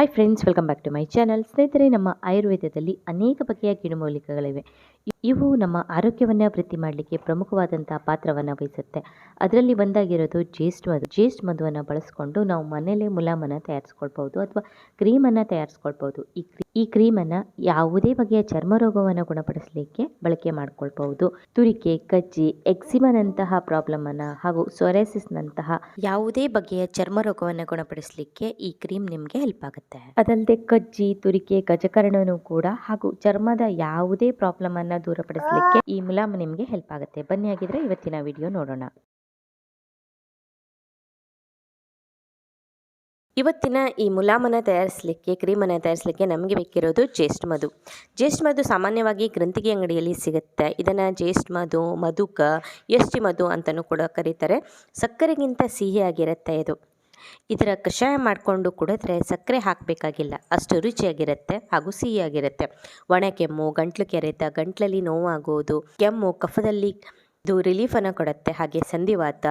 Hi friends welcome back to my channel ಸ್ನೇಹಿತರೆ, ನಮ್ಮ ಆಯುರ್ವೇದದಲ್ಲಿ ಅನೇಕ ಬಗೆಯ ಗಿಡಮೂಲಿಕೆಗಳಿವೆ. ಇವು ನಮ್ಮ ಆರೋಗ್ಯವನ್ನು ವೃದ್ಧಿ ಮಾಡಲಿಕ್ಕೆ ಪ್ರಮುಖವಾದಂತಹ ಪಾತ್ರವನ್ನು ವಹಿಸುತ್ತೆ. ಅದರಲ್ಲಿ ಒಂದಾಗಿರೋದು ಜೇಸ್ಟ್ ಮಧು. ಜೇಸ್ಟ್ ಮಧುವನ್ನು ಬಳಸಿಕೊಂಡು ನಾವು ಮನೆಯಲ್ಲೇ ಮುಲಾಮನ್ನು ತಯಾರಿಸ್ಕೊಳ್ಬೋದು ಅಥವಾ ಕ್ರೀಮನ್ನು ತಯಾರಿಸ್ಕೊಳ್ಬೋದು ಈ ಈ ಕ್ರೀಮನ್ನು ಯಾವುದೇ ಬಗೆಯ ಚರ್ಮ ರೋಗವನ್ನು ಗುಣಪಡಿಸಲಿಕ್ಕೆ ಬಳಕೆ ಮಾಡ್ಕೊಳ್ಬಹುದು. ತುರಿಕೆ, ಕಜ್ಜಿ, ಎಕ್ಸಿಮನಂತಹ ಅನ್ನ ಹಾಗೂ ಸೊರೆಸಿಸ್ನಂತಹ ಯಾವುದೇ ಬಗೆಯ ಚರ್ಮ ರೋಗವನ್ನು ಗುಣಪಡಿಸಲಿಕ್ಕೆ ಈ ಕ್ರೀಮ್ ನಿಮಗೆ ಹೆಲ್ಪ್ ಆಗುತ್ತೆ. ಅದಲ್ಲದೆ ಕಜ್ಜಿ, ತುರಿಕೆ, ಗಜಕರಣನು ಕೂಡ ಹಾಗೂ ಚರ್ಮದ ಯಾವುದೇ ಪ್ರಾಬ್ಲಮ್ ಅನ್ನ ದೂರಪಡಿಸಲಿಕ್ಕೆ ಈ ಮುಲಾಮ್ ನಿಮಗೆ ಹೆಲ್ಪ್ ಆಗುತ್ತೆ. ಬನ್ನಿ ಆಗಿದ್ರೆ ಇವತ್ತಿನ ವಿಡಿಯೋ ನೋಡೋಣ. ಇವತ್ತಿನ ಈ ಮುಲಾಮನ ತಯಾರಿಸಲಿಕ್ಕೆ ಕ್ರೀಮನ್ನು ತಯಾರಿಸಲಿಕ್ಕೆ ನಮಗೆ ಬೇಕಿರೋದು ಜೇಸ್ಟ್ ಮಧು. ಜೇಸ್ಟ್ ಮಧು ಸಾಮಾನ್ಯವಾಗಿ ಗ್ರಂಥಿಗೆ ಅಂಗಡಿಯಲ್ಲಿ ಸಿಗುತ್ತೆ. ಇದನ್ನು ಜೇಸ್ಟ್ ಮಧು, ಮಧುಕ ಎಷ್ಟಿ ಮಧು ಅಂತಲೂ ಕೂಡ ಕರೀತಾರೆ. ಸಕ್ಕರೆಗಿಂತ ಸಿಹಿಯಾಗಿರುತ್ತೆ ಇದು. ಇದರ ಕಷಾಯ ಮಾಡಿಕೊಂಡು ಕುಡಿದ್ರೆ ಸಕ್ಕರೆ ಹಾಕಬೇಕಾಗಿಲ್ಲ. ಅಷ್ಟು ರುಚಿಯಾಗಿರುತ್ತೆ ಹಾಗೂ ಸಿಹಿಯಾಗಿರುತ್ತೆ. ಒಣ ಕೆಮ್ಮು, ಗಂಟ್ಲು ಕೆರೆತ, ಗಂಟ್ಲಲ್ಲಿ ನೋವಾಗೋದು, ಕೆಮ್ಮು ಕಫದಲ್ಲಿ ಇದು ರಿಲೀಫನ್ನು ಕೊಡುತ್ತೆ. ಹಾಗೆ ಸಂಧಿವಾತ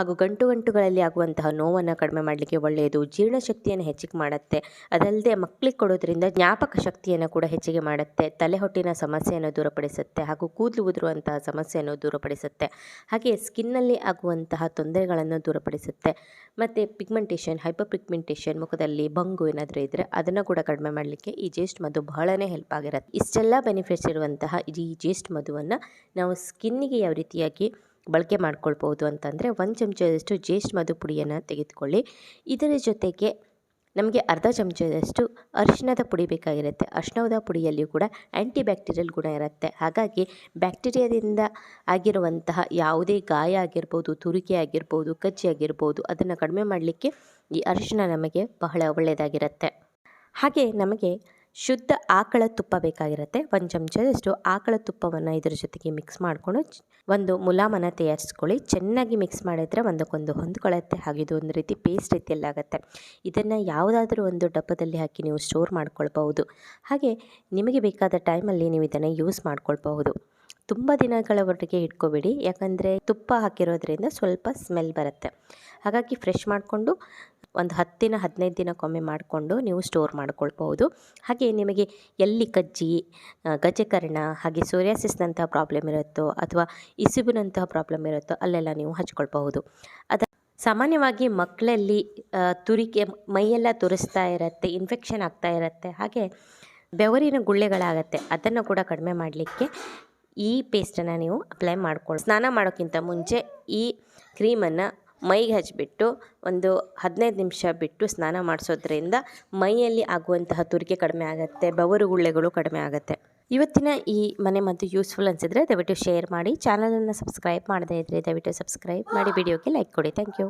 ಹಾಗೂ ಗಂಟು ಗಂಟುಗಳಲ್ಲಿ ಆಗುವಂತಹ ನೋವನ್ನು ಕಡಿಮೆ ಮಾಡಲಿಕ್ಕೆ ಒಳ್ಳೆಯದು. ಜೀರ್ಣಶಕ್ತಿಯನ್ನು ಹೆಚ್ಚಿಗೆ ಮಾಡುತ್ತೆ. ಅದಲ್ಲದೆ ಮಕ್ಕಳಿಗೆ ಕೊಡೋದ್ರಿಂದ ಜ್ಞಾಪಕ ಶಕ್ತಿಯನ್ನು ಕೂಡ ಹೆಚ್ಚಿಗೆ ಮಾಡುತ್ತೆ. ತಲೆ ಹೊಟ್ಟಿನ ಸಮಸ್ಯೆಯನ್ನು ದೂರಪಡಿಸುತ್ತೆ ಹಾಗೂ ಕೂದಲು ಉದುರುವಂತಹ ಸಮಸ್ಯೆಯನ್ನು ದೂರಪಡಿಸುತ್ತೆ. ಹಾಗೆ ಸ್ಕಿನ್ನಲ್ಲಿ ಆಗುವಂತಹ ತೊಂದರೆಗಳನ್ನು ದೂರಪಡಿಸುತ್ತೆ. ಮತ್ತು ಪಿಗ್ಮೆಂಟೇಷನ್ ಹೈಪರ್ ಪಿಗ್ಮೆಂಟೇಷನ್ ಮುಖದಲ್ಲಿ ಬಂಗು ಏನಾದರೂ ಇದ್ದರೆ ಅದನ್ನು ಕೂಡ ಕಡಿಮೆ ಮಾಡಲಿಕ್ಕೆ ಈ ಜೇಸ್ಟ್ ಮದು ಬಹಳನೇ ಹೆಲ್ಪ್ ಆಗಿರುತ್ತೆ. ಇಷ್ಟೆಲ್ಲ ಬೆನಿಫಿಟ್ಸ್ ಇರುವಂತಹ ಈ ಜೇಸ್ಟ್ ಮಧುವನ್ನು ನಾವು ಸ್ಕಿನ್ನಿಗೆ ಯಾವ ರೀತಿಯಾಗಿ ಬಳಕೆ ಮಾಡ್ಕೊಳ್ಬೋದು ಅಂತಂದರೆ ಒಂದು ಚಮಚದಷ್ಟು ಜೇಸ್ಟ್ ಮಧು ಪುಡಿಯನ್ನು ತೆಗೆದುಕೊಳ್ಳಿ. ಇದರ ಜೊತೆಗೆ ನಮಗೆ ಅರ್ಧ ಚಮಚದಷ್ಟು ಅರಿಶಿಣದ ಪುಡಿ ಬೇಕಾಗಿರುತ್ತೆ. ಅರಿಶಿಣದ ಪುಡಿಯಲ್ಲಿಯೂ ಕೂಡ ಆ್ಯಂಟಿ ಬ್ಯಾಕ್ಟೀರಿಯಲ್ ಗುಣ ಇರುತ್ತೆ. ಹಾಗಾಗಿ ಬ್ಯಾಕ್ಟೀರಿಯಾದಿಂದ ಆಗಿರುವಂತಹ ಯಾವುದೇ ಗಾಯ ಆಗಿರ್ಬೋದು, ತುರಿಕೆ ಆಗಿರ್ಬೋದು ಕಜ್ಜಿ ಆಗಿರ್ಬೋದು, ಅದನ್ನು ಕಡಿಮೆ ಮಾಡಲಿಕ್ಕೆ ಈ ಅರಿಶಿಣ ನಮಗೆ ಬಹಳ ಒಳ್ಳೆಯದಾಗಿರುತ್ತೆ ಹಾಗೆ ನಮಗೆ ಶುದ್ಧ ಆಕಳ ತುಪ್ಪ ಬೇಕಾಗಿರುತ್ತೆ. ಒಂದು ಚಮಚದಷ್ಟು ಆಕಳ ತುಪ್ಪವನ್ನು ಇದರ ಜೊತೆಗೆ ಮಿಕ್ಸ್ ಮಾಡಿಕೊಂಡು ಒಂದು ಮುಲಾಮನ್ನು ತಯಾರಿಸ್ಕೊಳ್ಳಿ. ಚೆನ್ನಾಗಿ ಮಿಕ್ಸ್ ಮಾಡಿದರೆ ಒಂದಕ್ಕೊಂದು ಹೊಂದ್ಕೊಳ್ಳುತ್ತೆ ಹಾಗೆ ಇದು ಒಂದು ರೀತಿ ಪೇಸ್ಟ್ ರೀತಿಯಲ್ಲಿ ಆಗುತ್ತೆ. ಇದನ್ನು ಯಾವುದಾದ್ರೂ ಒಂದು ಡಬ್ಬದಲ್ಲಿ ಹಾಕಿ ನೀವು ಸ್ಟೋರ್ ಮಾಡ್ಕೊಳ್ಬಹುದು. ಹಾಗೆ ನಿಮಗೆ ಬೇಕಾದ ಟೈಮಲ್ಲಿ ನೀವು ಇದನ್ನು ಯೂಸ್ ಮಾಡ್ಕೊಳ್ಬಹುದು. ತುಂಬ ದಿನಗಳವರೆಗೆ ಇಟ್ಕೋಬೇಡಿ. ಯಾಕಂದರೆ ತುಪ್ಪ ಹಾಕಿರೋದ್ರಿಂದ ಸ್ವಲ್ಪ ಸ್ಮೆಲ್ ಬರುತ್ತೆ. ಹಾಗಾಗಿ ಫ್ರೆಶ್ ಮಾಡಿಕೊಂಡು ಒಂದು ಹತ್ತಿನ ದಿನ ಹದಿನೈದು ದಿನಕ್ಕೊಮ್ಮೆ ಮಾಡಿಕೊಂಡು ನೀವು ಸ್ಟೋರ್ ಮಾಡ್ಕೊಳ್ಬಹುದು. ಹಾಗೆ ನಿಮಗೆ ಎಲ್ಲಿ ಕಜ್ಜಿ ಗಜಕರ್ಣ ಹಾಗೆ ಸೋರಿಯಾಸಿಸ್ನಂತಹ ಪ್ರಾಬ್ಲಮ್ ಇರುತ್ತೋ ಅಥವಾ ಇಸುಬಿನಂತಹ ಪ್ರಾಬ್ಲಮ್ ಇರುತ್ತೋ ಅಲ್ಲೆಲ್ಲ ನೀವು ಹಚ್ಕೊಳ್ಬಹುದು. ಅದ ಸಾಮಾನ್ಯವಾಗಿ ಮಕ್ಕಳಲ್ಲಿ ತುರಿಕೆ ಮೈಯೆಲ್ಲ ತುರಿಸ್ತಾ ಇರುತ್ತೆ ಇನ್ಫೆಕ್ಷನ್ ಆಗ್ತಾ ಇರುತ್ತೆ, ಹಾಗೆ ಬೆವರಿನ ಗುಳ್ಳೆಗಳಾಗತ್ತೆ, ಅದನ್ನು ಕೂಡ ಕಡಿಮೆ ಮಾಡಲಿಕ್ಕೆ ಈ ಪೇಸ್ಟನ್ನು ನೀವು ಅಪ್ಲೈ ಮಾಡ್ಕೊಳ್ಳಿ ಸ್ನಾನ ಮಾಡೋಕ್ಕಿಂತ ಮುಂಚೆ ಈ ಕ್ರೀಮನ್ನು ಮೈಗೆ ಹಚ್ಚಿಬಿಟ್ಟು ಒಂದು ಹದಿನೈದು ನಿಮಿಷ ಬಿಟ್ಟು ಸ್ನಾನ ಮಾಡಿಸೋದ್ರಿಂದ ಮೈಯಲ್ಲಿ ಆಗುವಂತಹ ತುರಿಕೆ ಕಡಿಮೆ ಆಗುತ್ತೆ ಬವರುಗುಳ್ಳೆಗಳು ಕಡಿಮೆ ಆಗುತ್ತೆ. ಇವತ್ತಿನ ಈ ಮನೆ ಮದ್ದು ಯೂಸ್ಫುಲ್ ಅನಿಸಿದ್ರೆ ದಯವಿಟ್ಟು ಶೇರ್ ಮಾಡಿ. ಚಾನಲನ್ನು ಸಬ್ಸ್ಕ್ರೈಬ್ ಮಾಡದೇ ಇದ್ದರೆ ದಯವಿಟ್ಟು ಸಬ್ಸ್ಕ್ರೈಬ್ ಮಾಡಿ. ವಿಡಿಯೋಗೆ ಲೈಕ್ ಕೊಡಿ. Thank you